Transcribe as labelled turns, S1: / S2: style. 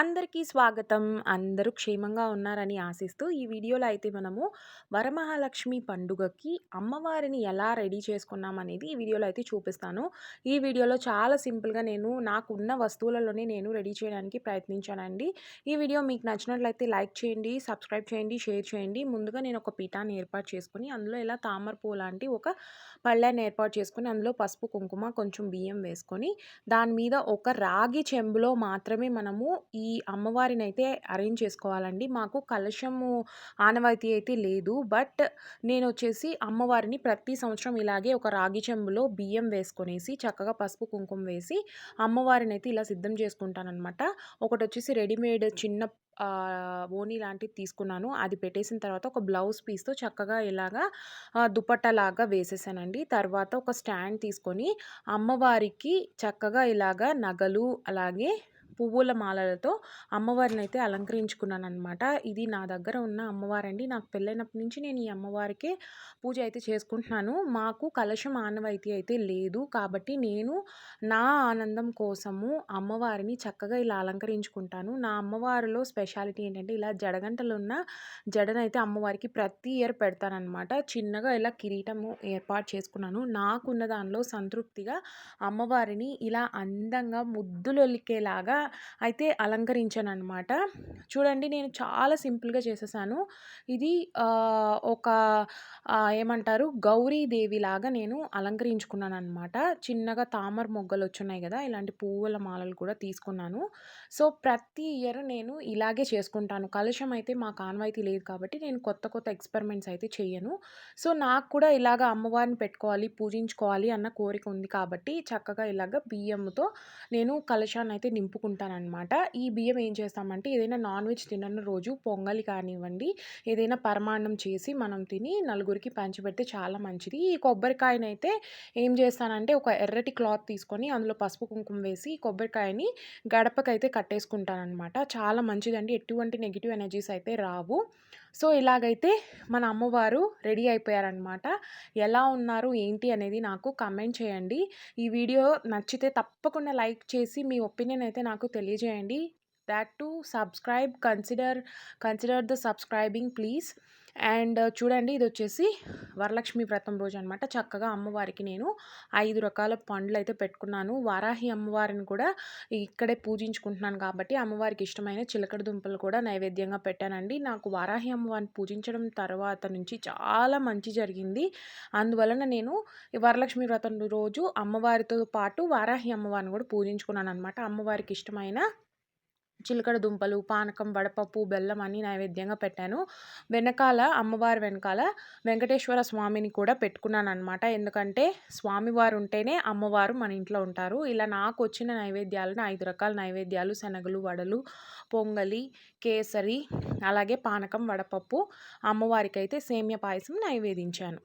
S1: అందరికీ స్వాగతం. అందరూ క్షేమంగా ఉన్నారని ఆశిస్తూ, ఈ వీడియోలో అయితే మనము వరమహాలక్ష్మి పండుగకి అమ్మవారిని ఎలా రెడీ చేసుకున్నామనేది ఈ వీడియోలో అయితే చూపిస్తాను. ఈ వీడియోలో చాలా సింపుల్‌గా నేను నాకున్న వస్తువులలోనే నేను రెడీ చేయడానికి ప్రయత్నించానండి. ఈ వీడియో మీకు నచ్చినట్లయితే లైక్ చేయండి, సబ్స్క్రైబ్ చేయండి, షేర్ చేయండి. ముందుగా నేను ఒక పీఠాన్ని ఏర్పాటు చేసుకుని అందులో ఇలా తామర పువ్వు లాంటి ఒక పళ్ళాన్ని ఏర్పాటు చేసుకుని అందులో పసుపు, కుంకుమ, కొంచెం బియ్యం వేసుకొని, దాని మీద ఒక రాగి చెంబులో మాత్రమే మనము ఈ ఈ అమ్మవారినైతే అరేంజ్ చేసుకోవాలండి. మాకు కలశము ఆనవాయితీ అయితే లేదు. బట్ నేను వచ్చేసి అమ్మవారిని ప్రతి సంవత్సరం ఇలాగే ఒక రాగి చెంబులో బియ్యం వేసుకొనేసి చక్కగా పసుపు, కుంకుమ వేసి అమ్మవారినైతే ఇలా సిద్ధం చేసుకుంటాననమాట. ఒకటొచ్చేసి రెడీమేడ్ చిన్న ఓనీ లాంటిది తీసుకున్నాను. అది పెట్టేసిన తర్వాత ఒక బ్లౌజ్ పీస్‌తో చక్కగా ఇలాగా దుపట్టలాగా వేసేసానండి. తర్వాత ఒక స్టాండ్ తీసుకొని అమ్మవారికి చక్కగా ఇలాగా నగలు అలాగే పువ్వుల మాలలతో అమ్మవారిని అయితే అలంకరించుకున్నాననమాట. ఇది నా దగ్గర ఉన్న అమ్మవారండి. నాకు పెళ్ళైనప్పటి నుంచి నేను ఈ అమ్మవారికే పూజ అయితే చేసుకుంటున్నాను. మాకు కలశం ఆనవాయితీ అయితే లేదు. కాబట్టి నేను నా ఆనందం కోసము అమ్మవారిని చక్కగా ఇలా అలంకరించుకుంటాను. నా అమ్మవారిలో స్పెషాలిటీ ఏంటంటే ఇలా జడగంటలున్న జడనైతే అమ్మవారికి ప్రతి ఇయర్ పెడతానమాట చిన్నగా ఇలా కిరీటము ఏర్పాటు చేసుకున్నాను. నాకున్న దానిలో సంతృప్తిగా అమ్మవారిని ఇలా అందంగా ముద్దులొలికేలాగా అయితే అలంకరించాను అనమాట చూడండి నేను చాలా సింపుల్‌గా చేసేసాను. ఇది ఒక ఏమంటారు గౌరీదేవిలాగా నేను అలంకరించుకున్నాను అనమాట చిన్నగా తామర మొగ్గలు వచ్చున్నాయి కదా ఇలాంటి పువ్వుల మాలలు కూడా తీసుకున్నాను. సో, ప్రతి ఇయర్ నేను ఇలాగే చేసుకుంటాను. కలుషం అయితే మా కాన్వాయితీ లేదు కాబట్టి నేను కొత్త కొత్త ఎక్స్‌పెరిమెంట్స్ అయితే చేయను సో, నాకు కూడా ఇలాగ అమ్మవారిని పెట్టుకోవాలి, పూజించుకోవాలి అన్న కోరిక ఉంది కాబట్టి చక్కగా ఇలాగ బియ్యంతో నేను కలుషాన్ని అయితే నింపుకుంటాను ఉంటానన్నమాట ఈ బియ్యం ఏం చేస్తామంటే ఏదైనా నాన్ వెజ్ తినని రోజు పొంగలి కానివ్వండి, ఏదైనా పరమాన్నం చేసి మనం తిని నలుగురికి పంచిపెడితే చాలా మంచిది. ఈ కొబ్బరికాయనైతే ఏం చేస్తానంటే ఒక ఎర్రటి క్లాత్ తీసుకొని అందులో పసుపు, కుంకుమ వేసి కొబ్బరికాయని గడపకైతే కట్టేసుకుంటానమాట చాలా మంచిదండి. ఎటువంటి నెగిటివ్ ఎనర్జీస్ అయితే రావు. సో, ఇలాగైతే మన అమ్మవారు రెడీ అయిపోయారనమాట. ఎలా ఉన్నారు ఏంటి అనేది నాకు కమెంట్ చేయండి. ఈ వీడియో నచ్చితే తప్పకుండా లైక్ చేసి మీ ఒపీనియన్ అయితే నాకు తెలియజేయండి. That to subscribe consider consider the subscribing please. And చూడండి ఇది వచ్చేసి వరలక్ష్మి వ్రతం రోజు అనమాట. చక్కగా అమ్మవారికి నేను ఐదు రకాల పండ్లు అయితే పెట్టుకున్నాను. వారాహి అమ్మవారిని కూడా ఇక్కడే పూజించుకుంటున్నాను కాబట్టి అమ్మవారికి ఇష్టమైన చిలకడ దుంపలు కూడా నైవేద్యంగా పెట్టానండి. నాకు వారాహి అమ్మవారిని పూజించడం తర్వాత నుంచి చాలా మంచి జరిగింది. అందువలన నేను వరలక్ష్మి వ్రతం రోజు అమ్మవారితో పాటు వారాహి అమ్మవారిని కూడా పూజించుకున్నాను అనమాట. అమ్మవారికి ఇష్టమైన చిలకడ దుంపలు, పానకం, వడపప్పు, బెల్లం అన్ని నైవేద్యంగా పెట్టాను. వెనకాల అమ్మవారి వెనకాల వెంకటేశ్వర స్వామిని కూడా పెట్టుకున్నాను అనమాట ఎందుకంటే స్వామివారు ఉంటేనే అమ్మవారు మన ఇంట్లో ఉంటారు. ఇలా నాకు వచ్చిన నైవేద్యాలను ఐదు రకాల నైవేద్యాలు శనగలు, వడలు, పొంగలి, కేసరి అలాగే పానకం, వడపప్పు అమ్మవారికైతే సేమ్య పాయసం నైవేదించాను.